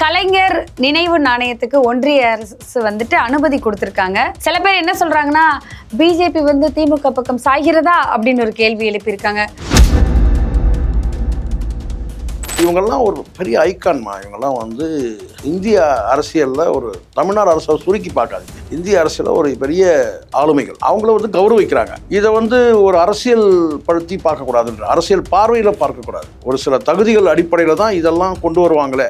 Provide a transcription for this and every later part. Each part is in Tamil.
கலைஞர் நினைவு நாணயத்துக்கு ஒன்றிய அரசு வந்துட்டு அனுமதி கொடுத்துருக்காங்க. சில பேர் என்ன சொல்றாங்கன்னா பிஜேபி வந்து திமுக பக்கம் சாய்கிறதா அப்படின்னு ஒரு கேள்வி எழுப்பியிருக்காங்க. இவங்கெல்லாம் ஒரு பெரிய ஐக்கான்மா இவங்கெல்லாம் வந்து இந்திய அரசியலில் ஒரு தமிழ்நாடு அரசை சுருக்கி பார்க்காது இந்திய அரசியலில் ஒரு பெரிய ஆளுமைகள். அவங்கள வந்து கௌரவிக்கிறாங்க. இதை வந்து ஒரு அரசியல் படுத்தி பார்க்கக்கூடாதுன்ற அரசியல் பார்வையில் பார்க்கக்கூடாது. ஒரு சில தகுதிகள் அடிப்படையில் தான் இதெல்லாம் கொண்டு வருவாங்களே.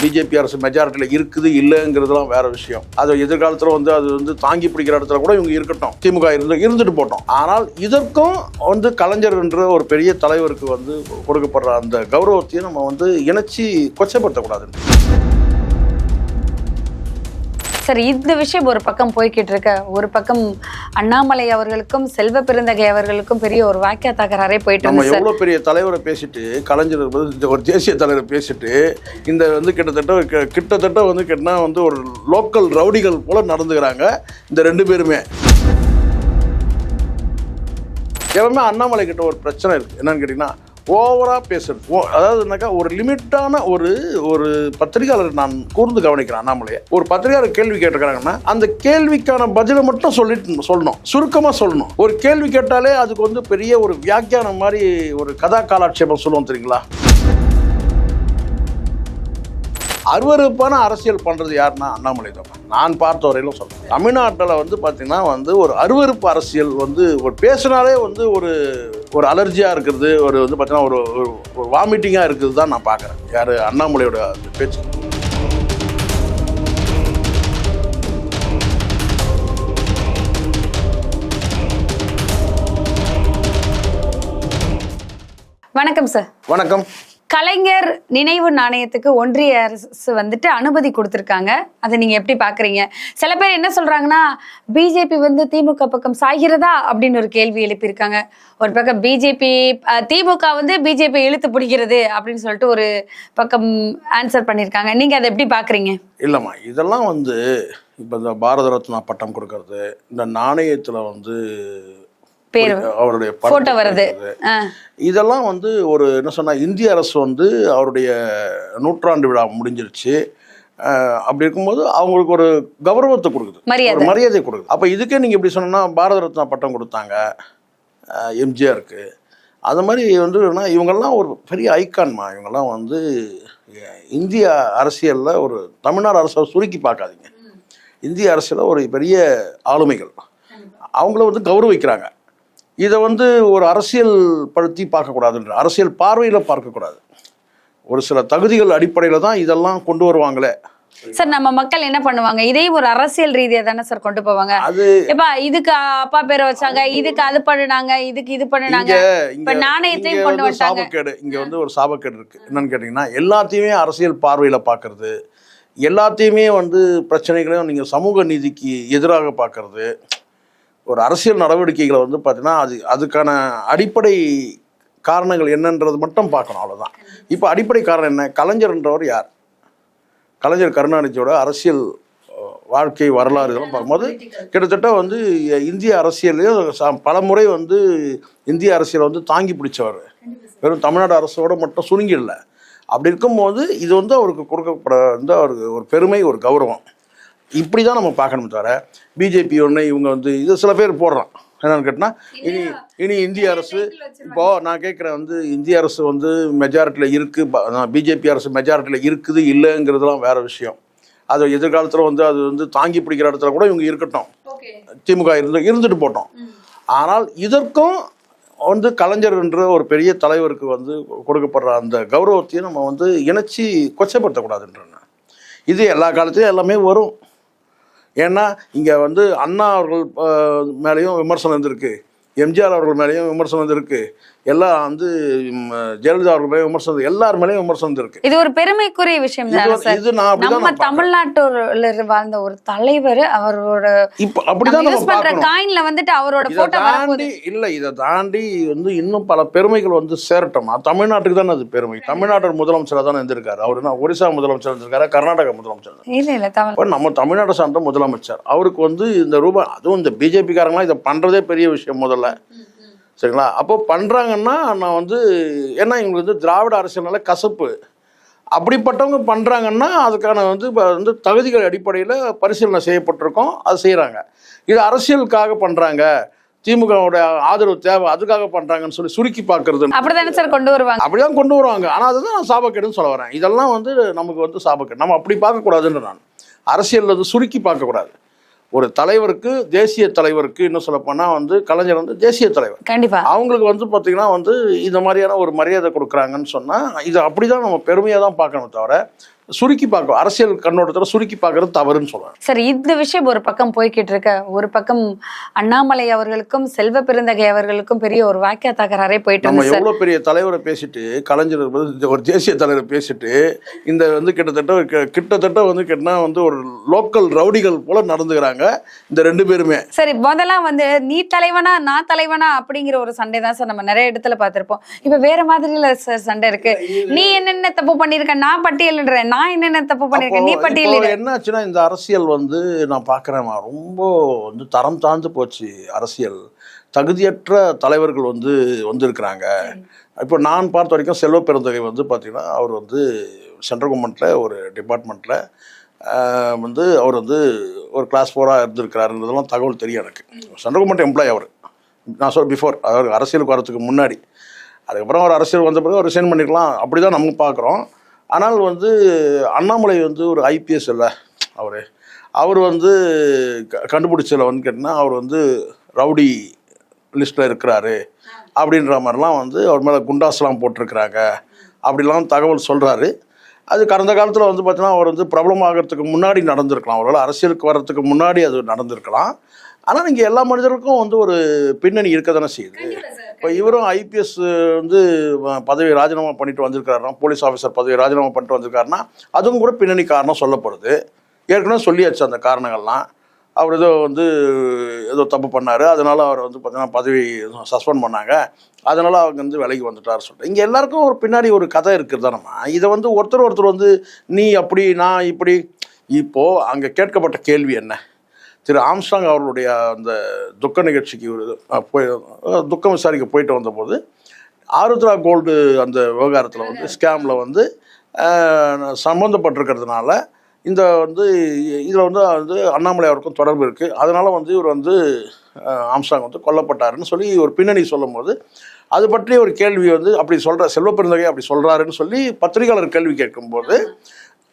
பிஜேபி அரசு மெஜாரிட்டியில் இருக்குது இல்லைங்கிறதுலாம் வேற விஷயம். அது எதிர்காலத்தில் வந்து அது வந்து தாங்கி பிடிக்கிற இடத்துல கூட இவங்க இருக்கட்டும். திமுக இருந்து இருந்துட்டு போட்டோம். ஆனால் இதற்கும் வந்து கலைஞர் என்ற ஒரு பெரிய தலைவருக்கு வந்து கொடுக்கப்படுற அந்த கௌரவத்தையும் நம்ம வந்து இணைச்சி கொச்சப்படுத்தக்கூடாது சரி இந்த விஷயம் ஒரு பக்கம் போய்கிட்டு இருக்க. ஒரு பக்கம் அண்ணாமலை அவர்களுக்கும் செல்வ பெருந்தகை அவர்களுக்கும் பெரிய ஒரு வாக்கிய தகராறே போயிட்டு நம்ம எவ்வளோ பெரிய தலைவரை பேசிட்டு கலைஞர் ஒரு தேசிய தலைவரை பேசிட்டு இந்த வந்து கிட்டத்தட்ட கிட்டத்தட்ட வந்து கேட்டினா வந்து ஒரு லோக்கல் ரவுடிகள் போல நடந்துக்கிறாங்க இந்த ரெண்டு பேருமே. எப்பவுமே அண்ணாமலை கிட்ட ஒரு பிரச்சனை இருக்கு. என்னன்னு கேட்டிங்கன்னா ஓவராக பேசுறது. ஓ அதாவதுனாக்கா ஒரு லிமிட்டான ஒரு ஒரு பத்திரிகையாளர் நான் கூர்ந்து கவனிக்கிறேன் அண்ணாமலையை. ஒரு பத்திரிகையாளர் கேள்வி கேட்டிருக்காங்கன்னா அந்த கேள்விக்கான பதிலை மட்டும் சொல்லிட்டு சொல்லணும். சுருக்கமாக சொல்லணும். ஒரு கேள்வி கேட்டாலே அதுக்கு வந்து பெரிய ஒரு வியாக்கியானம் மாதிரி ஒரு கதா காலாட்சேபம் சொல்லுவோம் தெரியுங்களா? அருவருப்பான அரசியல் பண்ணுறது யாருன்னா அண்ணாமலை தான். நான் பார்த்த வரையிலும் சொல்றேன். தமிழ்நாட்டில் வந்து பார்த்தீங்கன்னா வந்து ஒரு அருவருப்பு அரசியல் வந்து ஒரு பேசினாலே வந்து ஒரு ஒரு அலர்ஜியாக இருக்கிறது ஒரு வந்து பார்த்தீங்கன்னா ஒரு ஒரு- வாமிட்டிங்காக இருக்குது தான் நான் பார்க்குறேன். யார்? அண்ணாமலையோட அந்த பேச்சு. வணக்கம் சார் வணக்கம். கலைஞர் நினைவு நாணயத்துக்கு ஒன்றிய அரசு வந்துட்டு அனுமதி கொடுத்துருக்காங்க. அதை நீங்க எப்படி பாக்குறீங்க? சில பேர் என்ன சொல்றாங்கன்னா பிஜேபி வந்து திமுக பக்கம் சாய்கிறதா? அப்படின்னு ஒரு கேள்வி எழுப்பியிருக்காங்க. ஒரு பக்கம் பிஜேபி திமுக வந்து பிஜேபி இழுத்து பிடிக்கிறது அப்படின்னு சொல்லிட்டு ஒரு பக்கம் ஆன்சர் பண்ணியிருக்காங்க. நீங்க அதை எப்படி பாக்குறீங்க? இல்லைம்மா இதெல்லாம் வந்து இப்போ இந்த பாரத ரத்னா பட்டம் கொடுக்கறது இந்த நாணயத்தில் வந்து பேர் அவருடைய போட்டோ வருது இதெல்லாம் வந்து ஒரு என்ன சொன்னா இந்திய அரசு வந்து அவருடைய நூற்றாண்டு விழா முடிஞ்சிருச்சு. அப்படி இருக்கும்போது அவங்களுக்கு ஒரு கௌரவத்தை கொடுக்குது. மரியாதை. ஒரு மரியாதை. கொடுக்குது. அப்போ இதுக்கே நீங்கள் இப்படி சொன்னோன்னா பாரத ரத்னா பட்டம் கொடுத்தாங்க எம்ஜிஆருக்கு. அது மாதிரி வந்து இவங்கெல்லாம் ஒரு பெரிய ஐக்கான்மா இவங்கெல்லாம் வந்து இந்திய அரசியலில் ஒரு தமிழ்நாடு அரசை சுருக்கி பார்க்காதீங்க. இந்திய அரசியலில் ஒரு பெரிய ஆளுமைகள். அவங்கள வந்து கௌரவிக்கிறாங்க. இதை வந்து ஒரு அரசியல் படுத்தி பார்க்கக்கூடாதுன்ற அரசியல் பார்வையில் பார்க்கக்கூடாது. ஒரு சில தகுதிகள் அடிப்படையில் தான் இதெல்லாம் கொண்டு வருவாங்களே. சார் நம்ம மக்கள் என்ன பண்ணுவாங்க? இதையும் ஒரு அரசியல் ரீதியா தானே சார் கொண்டு போவாங்க? அது எப்பா இதுக்கு அப்பா பேரை வச்சாங்க இதுக்கு அது பண்ணுனாங்க இதுக்கு இது பண்ணுனாங்க. இங்க இப்ப நாணயத்தையும் கொண்டு வந்து வந்துட்டாங்க. சாபக்கேடு இங்க வந்து ஒரு சாபக்கேடு இருக்கு. என்னன்னு கேட்டீங்கன்னா எல்லாத்தையுமே அரசியல் பார்வையில பார்க்கறது எல்லாத்தையுமே வந்து பிரச்சனைகளையும் நீங்க சமூக நீதிக்கு எதிராக பார்க்கறது ஒரு அரசியல் நடவடிக்கைகளை வந்து பார்த்தீங்கன்னா அது அதுக்கான அடிப்படை காரணங்கள் என்னன்றது மட்டும் பார்க்கணும் அவ்வளோதான் இப்போ அடிப்படை காரணம் என்ன? கலைஞர்ன்றவர் யார்? கலைஞர் கருணாநிதியோட அரசியல் வாழ்க்கை வரலாறு இதெல்லாம் பார்க்கும்போது கிட்டத்தட்ட வந்து இந்திய அரசியலையும் ச- பல முறை வந்து இந்திய அரசியலை வந்து தாங்கி பிடிச்சவர். வெறும் தமிழ்நாடு அரசோட மட்டும் சுருங்கிடல அப்படி இருக்கும்போது இது வந்து அவருக்கு கொடுக்கப்பட வந்து அவருக்கு ஒரு பெருமை ஒரு கௌரவம். இப்படி தான் நம்ம பார்க்கணும் தவிர பிஜேபி ஒன்று இவங்க வந்து இது சில பேர் போடுறான். என்னன்னு கேட்டினா இனி இனி இந்திய அரசு இப்போ நான் கேட்குறேன் வந்து இந்திய அரசு வந்து மெஜாரிட்டியில் இருக்கு பிஜேபி அரசு மெஜாரிட்டியில் இருக்குது இல்லைங்கிறதுலாம் வேற விஷயம். அது எதிர்காலத்தில் வந்து அது வந்து தாங்கி பிடிக்கிற இடத்துல கூட இவங்க இருக்கட்டும். திமுக இருந்து இருந்துட்டு போட்டோம். ஆனால் இதற்கும் வந்து கலைஞர் என்ற ஒரு பெரிய தலைவருக்கு வந்து கொடுக்கப்படுற அந்த கௌரவத்தையும் நம்ம வந்து இணைச்சி கொச்சப்படுத்தக்கூடாதுன்றேன். இது எல்லா காலத்திலும் எல்லாமே வரும். ஏன்னா இங்கே வந்து அண்ணா அவர்கள் மேலேயும் விமர்சனம் இருந்திருக்கு எம்ஜிஆர் அவர்கள் மேலேயும் விமர்சனம் இருந்திருக்கு எல்லாம் வந்து ஜெயலலிதா அவர்கள் மேலேயும் விமர்சனம். எல்லார் மேலேயும் விமர்சனம் இருக்கு. இது ஒரு பெருமைக்குரிய விஷயம் இது நான் நம்ம. தமிழ்நாட்டுல வாழ்ந்த ஒரு தலைவர் அவரோட இப்போ அப்படிதான் யூஸ் நம்ம பண்ற காயின்ல வந்துட்டு அவரோட போட்டோ தாண்டி இல்ல இதை தாண்டி வந்து இன்னும் பல பெருமைகள் வந்து சேரட்டும். தமிழ்நாட்டுக்கு தானே அது பெருமை. தமிழ்நாடு முதலமைச்சராக தானே இருந்திருக்காரு. அவர் என்ன ஒரிசா முதலமைச்சர் இருந்திருக்காரு? கர்நாடகா முதலமைச்சர் இல்ல இல்ல தமிழ் நம்ம தமிழ்நாடு சார்ந்த முதலமைச்சர் அவருக்கு வந்து இந்த ரூபாய் அதுவும் இந்த பிஜேபி காரங்களாம் இதை பண்றதே பெரிய விஷயம் முதல்ல. சரிங்களா? அப்போ பண்ணுறாங்கன்னா நான் வந்து ஏன்னா இவங்களுக்கு வந்து திராவிட அரசியல்னால கசப்பு. அப்படிப்பட்டவங்க பண்ணுறாங்கன்னா அதுக்கான வந்து இப்போ வந்து தகுதிகள் அடிப்படையில் பரிசீலனை செய்யப்பட்டிருக்கோம். அது செய்கிறாங்க இது அரசியலுக்காக பண்ணுறாங்க திமுகவுடைய ஆதரவு தேவை அதுக்காக பண்ணுறாங்கன்னு சொல்லி சுருக்கி பார்க்கறது. அப்படிதானே சார் கொண்டு வருவாங்க? அப்படிதான் கொண்டு வருவாங்க. ஆனால் அதுதான் நான் சாபக்கேடுன்னு சொல்ல வரேன். இதெல்லாம் வந்து நமக்கு வந்து சாபக்கேடு. நம்ம அப்படி பார்க்கக்கூடாதுன்னு நான். அரசியலில் வந்து சுருக்கி பார்க்கக்கூடாது. ஒரு தலைவருக்கு தேசிய தலைவருக்கு இன்னும் சொல்லப்போனால் வந்து கலைஞர் வந்து தேசிய தலைவர். கண்டிப்பா. அவங்களுக்கு வந்து பார்த்தீங்கன்னா வந்து இந்த மாதிரியான ஒரு மரியாதை கொடுக்குறாங்கன்னு சொன்னால் இது அப்படி தான் நம்ம பெருமையாக தான் பார்க்கணும் தவிர சுருக்கி பார்க்கணும். அரசியல் கண்ணோட்டத்தில் சுருக்கி பார்க்கறது தவறுன்னு சொல்லுவேன் சரி இந்த விஷயம் ஒரு பக்கம் போய்கிட்டு இருக்க ஒரு பக்கம் அண்ணாமலை அவர்களுக்கும் செல்வ பெருந்தகை அவர்களுக்கும் பெரிய ஒரு வாக்கிய தகராறே போயிட்டு நம்ம எவ்வளோ பெரிய தலைவரை பேசிட்டு கலைஞர் ஒரு தேசிய தலைவரை பேசிட்டு இந்த வந்து கிட்டத்தட்ட கிட்டத்தட்ட வந்து கேட்டினா வந்து ஒரு லோக்கல் ரவுடிகள் போல நடந்துக்கிறாங்க இந்த ரெண்டு பேருமே. சரி முதல்ல வந்து நீ தலைவனா நான் தலைவனா அப்படிங்கிற ஒரு சண்டை தான் சார் நம்ம நிறைய இடத்துல பார்த்திருப்போம். இப்ப வேற மாதிரில சார் சண்டை இருக்கு. நீ என்னென்ன தப்பு பண்ணிருக்க? நான் பட்டியலிடுறேன். நான் என்னென்ன தப்பு பண்ணிருக்கேன் நீ அப்போ- இப்போ பட்டியலிடு. என்ன ஆச்சுன்னா இந்த அரசியல் வந்து நான் பார்க்குறேன். ரொம்ப வந்து தரம் தாழ்ந்து போச்சு அரசியல். தகுதியற்ற தலைவர்கள் வந்து வந்திருக்கிறாங்க. இப்போ நான் பார்த்த வரைக்கும் செல்வ பெருந்தகை வந்து பார்த்தீங்கன்னா அவர் வந்து சென்ட்ரல் கவர்மெண்ட்டில் ஒரு டிபார்ட்மெண்ட்டில் வந்து அவர் வந்து ஒரு கிளாஸ் ஃபோராக இருந்திருக்கிறாருன்றதெல்லாம் தகவல் தெரியும் எனக்கு. சென்ட்ரல் கவர்மெண்ட் எம்ப்ளாய் அவர். நான் சொல் பிஃபோர் அதாவது அரசியலுக்கு வரதுக்கு முன்னாடி. அதுக்கப்புறம் அவர் அரசியல் வந்த பிறகு அவர் ரிசைன் பண்ணிருக்கலாம். அப்படி தான் நம்ம பார்க்குறோம். ஆனால் வந்து அண்ணாமலை வந்து ஒரு ஐபிஎஸ் இல்லை. அவர். அவர் வந்து க- கண்டுபிடிச்சதில் வந்து கேட்டிங்கன்னா அவர் வந்து ரவுடி லிஸ்ட்டில் இருக்கிறாரு. அப்படின்ற மாதிரிலாம் வந்து அவர் மேலே குண்டாஸ்லாம் போட்டிருக்கிறாங்க. அப்படிலாம் தகவல் சொல்கிறாரு அது கடந்த காலத்தில் வந்து பார்த்தீங்கன்னா அவர் வந்து பிரபலமாகிறதுக்கு முன்னாடி நடந்திருக்கலாம். அவரால் அரசியலுக்கு வர்றதுக்கு முன்னாடி அது நடந்திருக்கலாம். ஆனால் இங்கே எல்லா மனிதருக்கும் வந்து ஒரு பின்னணி இருக்க தானே செய்யுது இப்போ இவரும் ஐபிஎஸ் வந்து பதவி ராஜினாமா பண்ணிட்டு வந்திருக்காருன்னா போலீஸ் ஆஃபீஸர் பதவி ராஜினாமா பண்ணிட்டு வந்திருக்காருன்னா அதுவும் கூட பின்னணி காரணம் சொல்லப்படுது. ஏற்கனவே சொல்லியாச்சு அந்த காரணங்கள்லாம். அவர் ஏதோ வந்து ஏதோ தப்பு பண்ணார். அதனால் அவர் வந்து பார்த்தீங்கன்னா பதவி சஸ்பெண்ட் பண்ணாங்க. அதனால் அவங்க வந்து விலைக்கு வந்துட்டார் சொல்லிட்டு. இங்கே எல்லாருக்கும் ஒரு பின்னாடி ஒரு கதை இருக்குது தானம்மா இதை வந்து ஒருத்தர் ஒருத்தர் வந்து நீ அப்படி நான் இப்படி இப்போது அங்கே கேட்கப்பட்ட கேள்வி என்ன? திரு ஆம்ஸ்டாங் அவர்களுடைய அந்த துக்க நிகழ்ச்சிக்கு போய் துக்கம் விசாரிக்க போயிட்டு வந்தபோது ஆருத்ரா கோல்டு அந்த விவகாரத்தில் வந்து ஸ்கேமில் வந்து சம்மந்தப்பட்டிருக்கிறதுனால இந்த வந்து இதில் வந்து வந்து அண்ணாமலை அவருக்கும் தொடர்பு இருக்குது அதனால் வந்து இவர் வந்து ஆம்ஸ்டாங் வந்து கொல்லப்பட்டாருன்னு சொல்லி ஒரு பின்னணி சொல்லும்போது அது பற்றி ஒரு கேள்வி வந்து அப்படி சொல்கிற செல்வப்பெருந்தகை அப்படி சொல்கிறாருன்னு சொல்லி பத்திரிகையாளர் கேள்வி கேட்கும்போது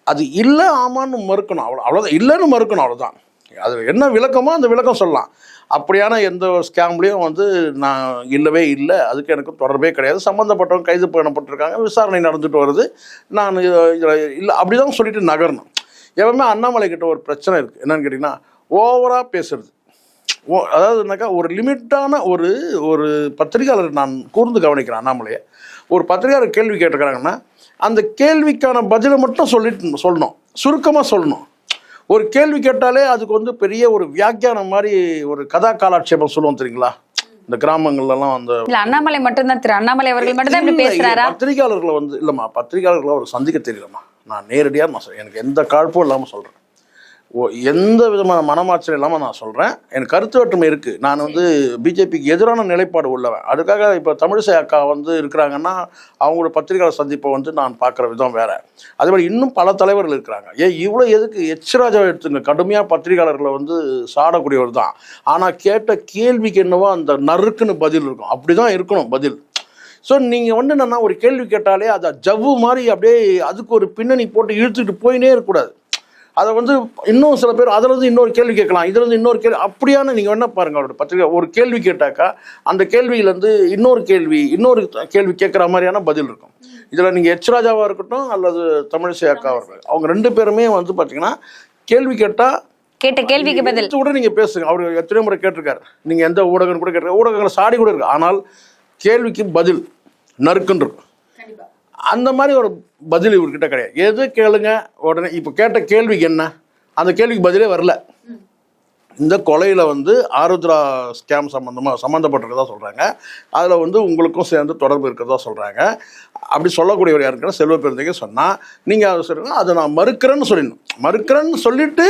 அது இல்லை ஆமான்னு மறுக்கணும். அவ்வளோ அவ்வளோதான் இல்லைன்னு மறுக்கணும் அவ்வளோதான். அது என்ன விளக்கமோ அந்த விளக்கம் சொல்லலாம். அப்படியான எந்த ஒரு ஸ்கேம்லேயும் வந்து நான் இல்லவே இல்லை. அதுக்கு எனக்கு தொடர்பே கிடையாது. சம்மந்தப்பட்டவங்க கைது பண்ணப்பட்டிருக்காங்க. விசாரணை நடந்துட்டு வருது. நான் இதில் இல்லை அப்படி தான் சொல்லிட்டு நகரணும். எப்பவுமே அண்ணாமலை கிட்ட ஒரு பிரச்சனை இருக்குது என்னன்னு கேட்டிங்கன்னா ஓவராக பேசுறது. ஓ அதாவதுனாக்கா ஒரு லிமிட்டான ஒரு ஒரு பத்திரிகையாளர் நான் கூர்ந்து கவனிக்கிறேன் அண்ணாமலையை. ஒரு பத்திரிகையாளர் கேள்வி கேட்டிருக்கிறாங்கன்னா அந்த கேள்விக்கான பதிலை மட்டும் சொல்லிட்டு சொல்லணும். சுருக்கமாக சொல்லணும். ஒரு கேள்வி கேட்டாலே அதுக்கு வந்து பெரிய ஒரு வியாக்கியானம் மாதிரி ஒரு கதா காலாட்சேபம் சொல்லுவோம் தெரியுங்களா? இந்த கிராமங்கள்லாம் அந்த இல்ல அண்ணாமலை மட்டும்தான் திரு அண்ணாமலை அவர்கள் மட்டும் தான் இப்படி பேசுறாரா? பத்திரிகையாளர்களை வந்து இல்லைம்மா பத்திரிகையாளர்களை அவர் சந்திக்க தெரியலம்மா. நான் நேரடியாக நான் எனக்கு எந்த காழ்ப்பும் இல்லாமல் சொல்கிறேன் எந்த விதமான மனமாச்சல் இல்லாமல் நான் சொல்கிறேன் எனக்கு கருத்து வேற்றுமை இருக்குது நான் வந்து பிஜேபிக்கு எதிரான நிலைப்பாடு உள்ளவன். அதுக்காக இப்போ தமிழிசை அக்கா வந்து இருக்கிறாங்கன்னா அவங்களோட பத்திரிகையாளர் சந்திப்பை வந்து நான் பார்க்குற விதம் வேறு. அதே மாதிரி இன்னும் பல தலைவர்கள் இருக்கிறாங்க. ஏன் இவ்வளோ எதுக்கு எச் ராஜா எடுத்துங்க. கடுமையாக பத்திரிகையாளர்களை வந்து சாடக்கூடியவர் தான். ஆனால் கேட்ட கேள்விக்கு என்னவோ அந்த நறுக்குன்னு பதில் இருக்கும். அப்படி தான் இருக்கணும் பதில். ஸோ நீங்கள் வந்து என்னன்னா ஒரு கேள்வி கேட்டாலே அதை ஜவ்வு மாதிரி அப்படியே அதுக்கு ஒரு பின்னணி போட்டு இழுத்துட்டு போயினே இருக்கக்கூடாது. அதை வந்து இன்னும் சில பேர் அதில் இருந்து இன்னொரு கேள்வி கேட்கலாம். இதுல இருந்து இன்னொரு கேள்வி அப்படியான நீங்கள் என்ன பாருங்க அவரோட பத்திரிகை. ஒரு கேள்வி கேட்டாக்கா அந்த கேள்வியிலேருந்து இன்னொரு கேள்வி இன்னொரு கேள்வி கேட்குற மாதிரியான பதில் இருக்கும். இதில் நீங்கள் எச் ராஜாவாக இருக்கட்டும் அல்லது தமிழிசை அக்காவாக இருக்கட்டும் அவங்க ரெண்டு பேருமே வந்து பார்த்தீங்கன்னா கேள்வி கேட்டால் கேட்ட கேள்விக்கு பதில். கூட நீங்க பேசுங்க. அவர் எத்தனை முறை கேட்டிருக்காரு. நீங்க எந்த ஊடகம் கூட கேட்டிருக்காரு. ஊடகங்களை சாடி கூட இருக்கு. ஆனால் கேள்விக்கு பதில் நறுக்குன்னு இருக்கும். அந்த மாதிரி ஒரு பதில் இவர்கிட்ட கிடையாது. எது கேளுங்க உடனே இப்போ கேட்ட கேள்விக்கு என்ன? அந்த கேள்விக்கு பதிலே வரல. இந்த கொலையில் வந்து ஆருத்ரா ஸ்கேம் சம்மந்தமாக சம்மந்தப்பட்டிருக்கதா சொல்கிறாங்க அதில் வந்து உங்களுக்கும் சேர்ந்து தொடர்பு இருக்கிறதா சொல்கிறாங்க அப்படி சொல்லக்கூடியவர் யாருக்குன்னா செல்வ பெருந்தகை சொன்னால் நீங்கள் அதை சொல்லுங்க அதை நான் மறுக்கிறேன்னு சொல்லிடணும். மறுக்கிறேன்னு சொல்லிவிட்டு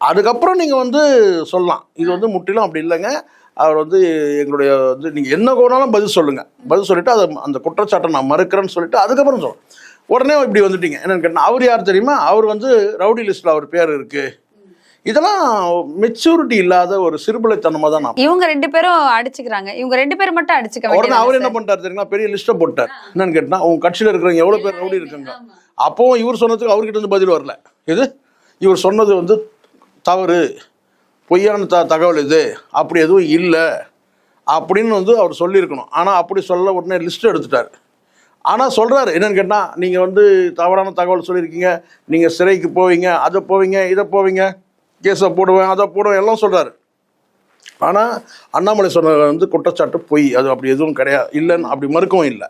அதுக்கப்புறம் நீங்கள் வந்து சொல்லலாம். இது வந்து முற்றிலும் அப்படி இல்லைங்க. அவர் வந்து எங்களுடைய வந்து நீங்கள் என்ன கோணாலும் பதில் சொல்லுங்கள் பதில் சொல்லிட்டு அதை அந்த குற்றச்சாட்டை நான் மறுக்கிறேன்னு சொல்லிட்டு அதுக்கப்புறம் சொல்லுவோம் உடனே இப்படி வந்துட்டீங்க. என்னன்னு கேட்டால் அவர் யார் தெரியுமா? அவர் வந்து ரவுடி லிஸ்ட்டில் அவர் பேர் இருக்குது இதெல்லாம் மெச்சூரிட்டி இல்லாத ஒரு சிறுபிள்ளைத்தனமாக தான் நான் இவங்க ரெண்டு பேரும் அடிச்சுக்கிறாங்க. இவங்க ரெண்டு பேரும் மட்டும் அடிச்சுக்க உடனே அவர் என்ன பண்ணிட்டார் தெரியுங்களா பெரிய லிஸ்ட்டை போட்டார். என்னன்னு கேட்டா உங்க கட்சியில் இருக்கிறவங்க எவ்வளோ பேர் ரவுடி இருக்காங்க? அப்போவும் இவர் சொன்னதுக்கு அவர்கிட்ட இருந்து பதில் வரல. இது இவர் சொன்னது வந்து தவறு. பொய்யான த தகவல் இது. அப்படி எதுவும் இல்லை. அப்படின்னு வந்து அவர் சொல்லியிருக்கணும். ஆனால் அப்படி சொல்ல உடனே லிஸ்ட் எடுத்துட்டார். ஆனால் சொல்கிறாரு என்னன்னு கேட்டால் நீங்கள் வந்து தவறான தகவல் சொல்லியிருக்கீங்க. நீங்கள் சிறைக்கு போவீங்க அதை போவீங்க இதை போவீங்க கேஸை போடுவேன் அதை போடுவேன் எல்லாம் சொல்கிறாரு ஆனால் அண்ணாமலை சொன்ன வந்து குற்றச்சாட்டு பொய். அது அப்படி எதுவும் கிடையாது இல்லைன்னு அப்படி மறுக்கவும் இல்லை.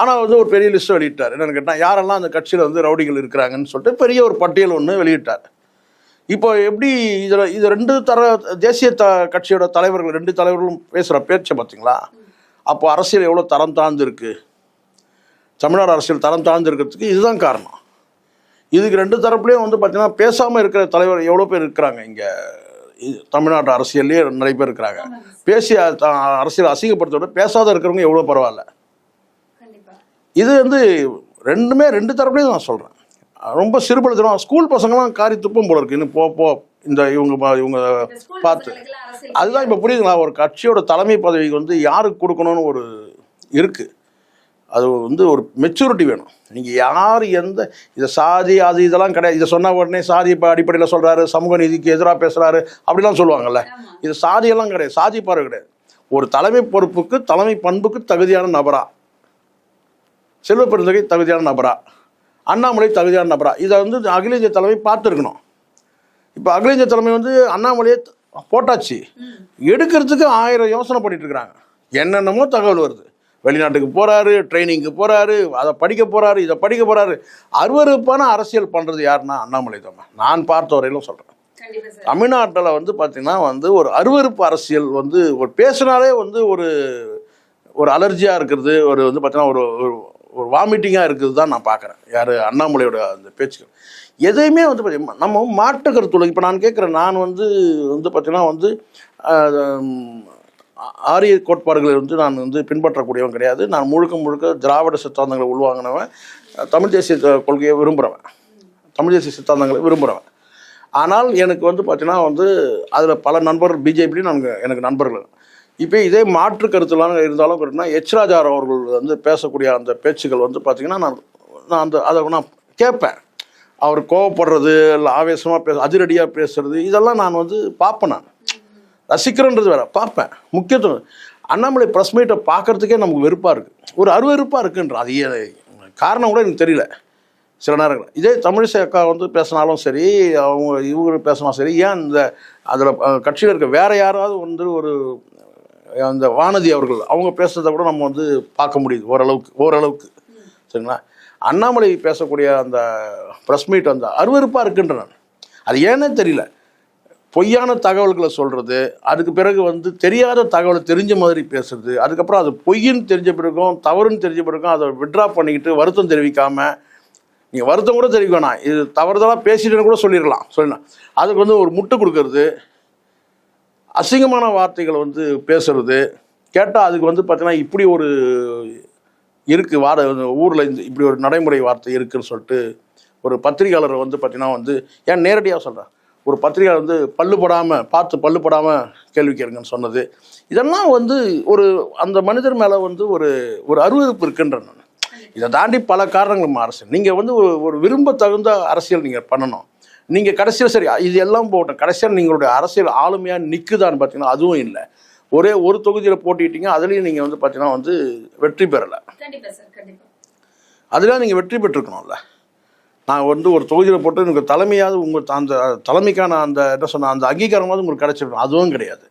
ஆனால் வந்து ஒரு பெரிய லிஸ்ட் வெளியிட்டார். என்னன்னு கேட்டால் யாரெல்லாம் அந்த கட்சியில் வந்து ரவுடிகள் இருக்கிறாங்கன்னு சொல்லிட்டு பெரிய ஒரு பட்டியல் ஒன்று வெளியிட்டார். இப்போ எப்படி இதில் இது ரெண்டு தர தேசிய த கட்சியோட தலைவர்கள் ரெண்டு தலைவர்களும் பேசுகிற பேச்சை பார்த்தீங்களா அப்போ அரசியல் எவ்வளோ தரம் தாழ்ந்து இருக்கு தமிழ்நாடு அரசியல் தரம் தாழ்ந்து இருக்கிறதுக்கு இதுதான் காரணம். இதுக்கு ரெண்டு தரப்புலையும் வந்து பார்த்தீங்கன்னா பேசாமல் இருக்கிற தலைவர் எவ்வளோ பேர் இருக்கிறாங்க இங்கே? தமிழ்நாட்டு அரசியல்லே நிறைய பேர் இருக்கிறாங்க. பேசி அரசியல் அசிங்கப்படுத்த விட பேசாத இருக்கிறவங்க எவ்வளோ பரவாயில்ல. இது வந்து ரெண்டுமே ரெண்டு தரப்புலையும் நான் சொல்கிறேன் ரொம்ப சிறுபடுத்தணும் ஸ்கூல் பசங்களாம் காரி துப்பும் போல இருக்கு. இன்னும் போ போ இந்த இவங்க இவங்க பார்த்து. அதுதான் இப்போ புரியுதுங்களா? ஒரு கட்சியோட தலைமை பதவிக்கு வந்து யாருக்கு கொடுக்கணும்னு ஒரு இருக்குது அது வந்து ஒரு மெச்சூரிட்டி வேணும். நீங்கள் யார் எந்த இதை சாதி அது இதெல்லாம் கிடையாது. இதை சொன்ன உடனே சாதி இப்போ அடிப்படையில் சொல்கிறாரு சமூக நீதிக்கு எதிராக பேசுகிறாரு அப்படிலாம் சொல்லுவாங்கல்ல. இது சாதியெல்லாம் கிடையாது. சாதி பார்வை கிடையாது. ஒரு தலைமை பொறுப்புக்கு தலைமை பண்புக்கு தகுதியான நபரா? செல்வ பெருந்தகை தகுதியான நபரா? அண்ணாமலை தகுதியான நபரா. இதை வந்து அகில இந்திய தலைமை பார்த்துருக்கணும். இப்போ அகில இந்திய தலைமை வந்து அண்ணாமலையை போட்டாச்சு. எடுக்கிறதுக்கு ஆயிரம் யோசனை பண்ணிட்டு இருக்கிறாங்க என்னென்னமோ தகவல் வருது. வெளிநாட்டுக்கு போறாரு ட்ரைனிங்க்கு போறாரு அதை படிக்க போறாரு இதை படிக்க போறாரு. அருவருப்பான அரசியல் பண்றது யாருன்னா அண்ணாமலை தான் நான் பார்த்த வரையிலும் சொல்றேன். தமிழ்நாட்டில் வந்து பார்த்தீங்கன்னா வந்து ஒரு அருவருப்பு அரசியல் வந்து ஒரு பேசினாலே வந்து ஒரு ஒரு அலர்ஜியாக இருக்கிறது. ஒரு வந்து பார்த்தீங்கன்னா ஒரு ஒரு- வாமிட்டிங்காக இருக்குது தான் நான் பார்க்குறேன். யார்? அண்ணாமலையோட அந்த பேச்சுக்கள். எதையுமே வந்து பார்த்தீங்கன்னா நம்ம மாற்று கருத்துள்ள இப்போ நான் கேட்குறேன் நான் வந்து வந்து பார்த்தீங்கன்னா வந்து ஆரிய கோட்பாடுகளை வந்து நான் வந்து பின்பற்றக்கூடியவன் கிடையாது. நான் முழுக்க முழுக்க திராவிட சித்தாந்தங்களை உள்வாங்கினவன் தமிழ் தேசிய கொள்கையை விரும்புகிறவன் தமிழ் தேசிய சித்தாந்தங்களை விரும்புகிறவன் ஆனால் எனக்கு வந்து பார்த்தீங்கன்னா வந்து அதில் பல நண்பர்கள் பிஜேபிலையும் நான் எனக்கு நண்பர்கள். இப்போ இதே மாற்று கருத்துலாம் இருந்தாலும் கேட்டிங்கன்னா எச் ராஜார் அவர்கள் வந்து பேசக்கூடிய அந்த பேச்சுகள் வந்து பார்த்தீங்கன்னா நான் நான் அந்த அதை நான் கேட்பேன். அவர் கோவப்படுறது இல்லை ஆவேசமாக பேச அதிரடியாக பேசுறது இதெல்லாம் நான் வந்து பார்ப்பேன் நான். ரசிக்கிறேன்றது வேற பார்ப்பேன். முக்கியத்துவம் அண்ணாமலை ப்ரெஸ் மீட்டை பார்க்கறதுக்கே நமக்கு வெறுப்பாக இருக்குது ஒரு அருவருப்பாக இருக்குன்ற அது காரணம் கூட எனக்கு தெரியல. சில நேரங்கள் இதே தமிழிசை அக்கா வந்து பேசினாலும் சரி அவங்க இவங்க பேசினாலும் சரி ஏன் இந்த அதில் கட்சியில் இருக்க வேறு யாராவது வந்து ஒரு அந்த வானதி அவர்கள் அவங்க பேசுறதை கூட நம்ம வந்து பார்க்க முடியுது ஓரளவுக்கு ஓரளவுக்கு. சரிங்களா? அண்ணாமலை பேசக்கூடிய அந்த ப்ரெஸ் மீட் அந்த அருவருப்பாக இருக்குன்ற நான். அது ஏன்னே தெரியல. பொய்யான தகவல்களை சொல்கிறது அதுக்கு பிறகு வந்து தெரியாத தகவலை தெரிஞ்ச மாதிரி பேசுறது அதுக்கப்புறம் அது பொய்ன்னு தெரிஞ்ச பிறகும் தவறுன்னு தெரிஞ்ச பிறகும் அதை விட்ரா பண்ணிக்கிட்டு வருத்தம் தெரிவிக்காமல் நீங்கள் வருத்தம் கூட தெரிவிக்க வேணாம். இது தவறுதலாக பேசிட்டேன்னு கூட சொல்லிடலாம். சொல்லலாம் அதுக்கு வந்து ஒரு முட்டு கொடுக்கறது அசிங்கமான வார்த்தைகளை வந்து பேசுறது. கேட்டால் அதுக்கு வந்து பார்த்தீங்கன்னா இப்படி ஒரு இருக்குது வார ஊரில் இந்த இப்படி ஒரு நடைமுறை வார்த்தை இருக்குன்னு சொல்லிட்டு ஒரு பத்திரிகையாளரை வந்து பார்த்தீங்கன்னா வந்து ஏன் நேரடியாக சொல்கிறேன் ஒரு பத்திரிகையாளர் வந்து பல்லுபடாமல் பார்த்து பல்லு படாமல் கேள்வி கேளுங்கன்னு சொன்னது. இதெல்லாம் வந்து ஒரு அந்த மனிதர் மேலே வந்து ஒரு ஒரு அருவறுப்பு இருக்குன்ற நான். இதை தாண்டி பல காரணங்கள் அரசியல் நீங்கள் வந்து ஒரு ஒரு விரும்ப தகுந்த அரசியல் நீங்கள் பண்ணணும். நீங்கள் கடைசியில் சரி இது எல்லாம் போகட்டும். கடைசியில் நீங்களுடைய அரசியல் ஆளுமையாக நிற்குதான்னு பார்த்தீங்கன்னா அதுவும் இல்லை. ஒரே ஒரு தொகுதியில் போட்டிட்டீங்க அதுலேயும் நீங்கள் வந்து பார்த்தீங்கன்னா வந்து வெற்றி பெறலை. கண்டிப்பா சார் கண்டிப்பா. அதில் நீங்கள் வெற்றி பெற்றிருக்கணும்ல. நான் வந்து ஒரு தொகுதியில் போட்டு உங்களுக்கு தலைமையாவது உங்கள் அந்த தலைமைக்கான அந்த என்ன சொன்ன அந்த அங்கீகாரமாவது உங்களுக்கு கிடைச்சிருக்கணும். அதுவும் கிடையாது.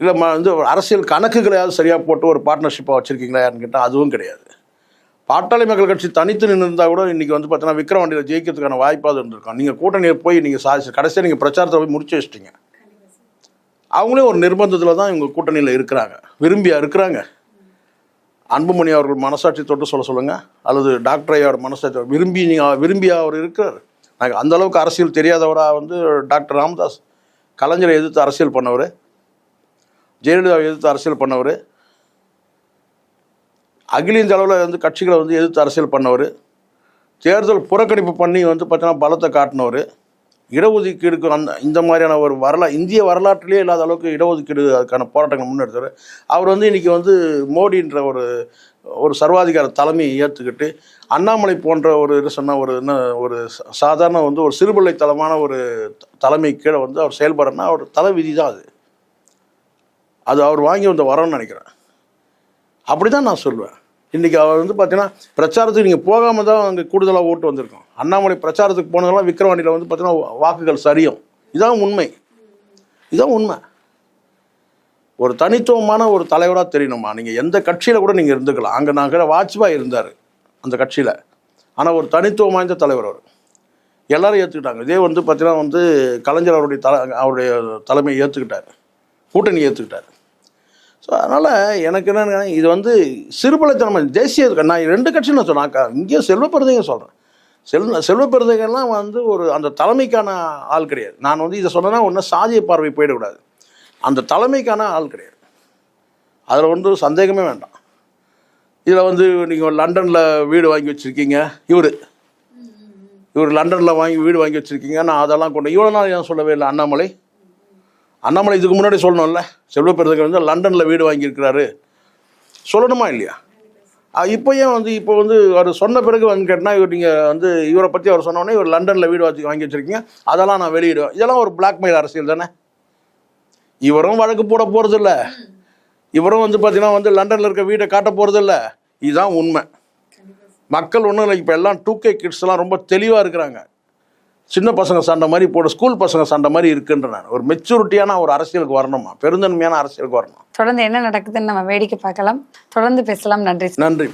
இல்லை வந்து ஒரு அரசியல் கணக்குகளையாவது சரியாக போட்டு ஒரு பார்ட்னர்ஷிப்பாக வச்சுருக்கீங்களா யாருன்னு கேட்டால் அதுவும் கிடையாது. பாட்டாளி மக்கள் கட்சி தனித்து நின்று கூட இன்றைக்கி வந்து பார்த்தீங்கன்னா விக்ரவாண்டியில் ஜெயிக்கிறதுக்கான வாய்ப்பாக இருந்திருக்கும். நீங்கள் கூட்டணியை போய் நீங்கள் சாதிச்சு கடைசியாக நீங்கள் பிரச்சாரத்தை போய் முடிச்சு வச்சிட்டிங்க. அவங்களே ஒரு நிர்பந்தத்தில் தான் இவங்க கூட்டணியில் இருக்கிறாங்க. விரும்பியாக இருக்கிறாங்க. அன்புமணி அவர்கள் மனசாட்சி தொட்டு சொல்ல சொல்லுங்கள் அல்லது டாக்டர் ஐயாவோட மனசாட்சி விரும்பி நீங்கள் விரும்பியாக அவர் இருக்கிறார்? நாங்கள் அந்த அளவுக்கு அரசியல் தெரியாதவராக வந்து டாக்டர் ராமதாஸ். கலைஞரை எதிர்த்து அரசியல் பண்ணவர். ஜெயலலிதாவை எதிர்த்து அரசியல் பண்ணவர். அகில இந்திய அளவில் வந்து கட்சிகளை வந்து எதிர்த்து அரசியல் பண்ணவர். தேர்தல் புறக்கணிப்பு பண்ணி வந்து பார்த்தீங்கன்னா பலத்தை காட்டினவர். இடஒதுக்கீடுக்கு அந்த இந்த மாதிரியான ஒரு வரலா இந்திய வரலாற்றிலே இல்லாத அளவுக்கு இடஒதுக்கீடு அதுக்கான போராட்டங்கள் முன்னெடுத்தார் அவர் வந்து இன்றைக்கி வந்து மோடின்ற ஒரு ஒரு சர்வாதிகார தலைமையை ஏற்றுக்கிட்டு அண்ணாமலை போன்ற ஒரு இது சொன்ன ஒரு என்ன ஒரு சாதாரண வந்து ஒரு சிறுபிள்ளைத்தனமான ஒரு த- தலைமை கீழே வந்து அவர் செயல்படுறன்னா அவர் தலை விதி தான் அது. அது அவர் வாங்கி வந்த வரோன்னு நினைக்கிறேன். அப்படி தான் நான் சொல்லுவேன் இன்றைக்கி அவர் வந்து பார்த்தீங்கன்னா பிரச்சாரத்துக்கு நீங்கள் போகாமல் தான் அங்கே கூடுதலாக ஓட்டு வந்திருக்கோம். அண்ணாமலை பிரச்சாரத்துக்கு போனதெல்லாம் விக்கிரவாண்டியில் வந்து பார்த்தீங்கன்னா வாக்குகள் சரியும். இதான் உண்மை. இதான் உண்மை. ஒரு தனித்துவமான ஒரு தலைவராக தெரியணுமா? நீங்கள் எந்த கட்சியில் கூட நீங்கள் இருந்துக்கலாம். அங்கே நாங்கள் வாஜ்பாய் இருந்தார் அந்த கட்சியில். ஆனால் ஒரு தனித்துவம் வாய்ந்த தலைவர் அவர். எல்லாரும் ஏற்றுக்கிட்டாங்க இதே வந்து பார்த்தீங்கன்னா வந்து கலைஞர் அவருடைய தலை அவருடைய தலைமையை ஏற்றுக்கிட்டார் கூட்டணி ஏற்றுக்கிட்டார் ஸோ அதனால் எனக்கு என்னென்ன இது வந்து சிறுபலத்தனம் தேசிய நான் ரெண்டு கட்சியும் சொன்னேன். இங்கேயும் செல்வப்பெருந்தைங்க சொல்கிறேன் செல் செல்வப்பிரதிகள்லாம் வந்து ஒரு அந்த தலைமைக்கான ஆள் கிடையாது. நான் வந்து இதை சொன்னேன்னா ஒன்றும் சாதிய பார்வை போயிடக்கூடாது. அந்த தலைமைக்கான ஆள் கிடையாது. அதில் வந்து சந்தேகமே வேண்டாம். இதில் வந்து நீங்கள் லண்டனில் வீடு வாங்கி வச்சுருக்கீங்க இவர். இவர் லண்டனில் வாங்கி வீடு வாங்கி வச்சுருக்கீங்க நான் அதெல்லாம் கொண்டு இவ்வளோ நாள் ஏன் சொல்லவே இல்லை அண்ணாமலை? அண்ணாமலை இதுக்கு முன்னாடி சொல்லணும்ல. செல்வப்பெருந்தகை வந்து லண்டனில் வீடு வாங்கியிருக்கிறாரு. சொல்லணுமா இல்லையா? இப்போ ஏன் வந்து இப்போ வந்து அவர் சொன்ன பிறகு வந்து கேட்டால் இவர் நீங்கள் வந்து இவரை பற்றி அவர் சொன்னோடனே இவர் லண்டனில் வீடு வச்சு வாங்கி வச்சுருக்கீங்க. அதெல்லாம் நான் வெளியிடுவேன். இதெல்லாம் ஒரு பிளாக்மெயில் அரசியல் தானே? இவரும் வழக்கு போட போகிறதில்ல இவரும் வந்து பார்த்தீங்கன்னா வந்து லண்டனில் இருக்க வீடை காட்ட போகிறதில்ல இதுதான் உண்மை. மக்கள் ஒன்றும் இல்லை இப்போ எல்லாம் டூ கே கிட்ஸ்லாம் ரொம்ப தெளிவாக இருக்கிறாங்க. சின்ன பசங்க சண்டை மாதிரி போட ஸ்கூல் பசங்க சண்டை மாதிரி இருக்குன்ற நான். ஒரு மெச்சூரிட்டியான ஒரு அரசியலுக்கு வரணுமா? பெருந்தன்மையான அரசியலுக்கு வரணும்? தொடர்ந்து என்ன நடக்குதுன்னு நம்ம வேடிக்கை பார்க்கலாம். தொடர்ந்து பேசலாம். நன்றி. நன்றி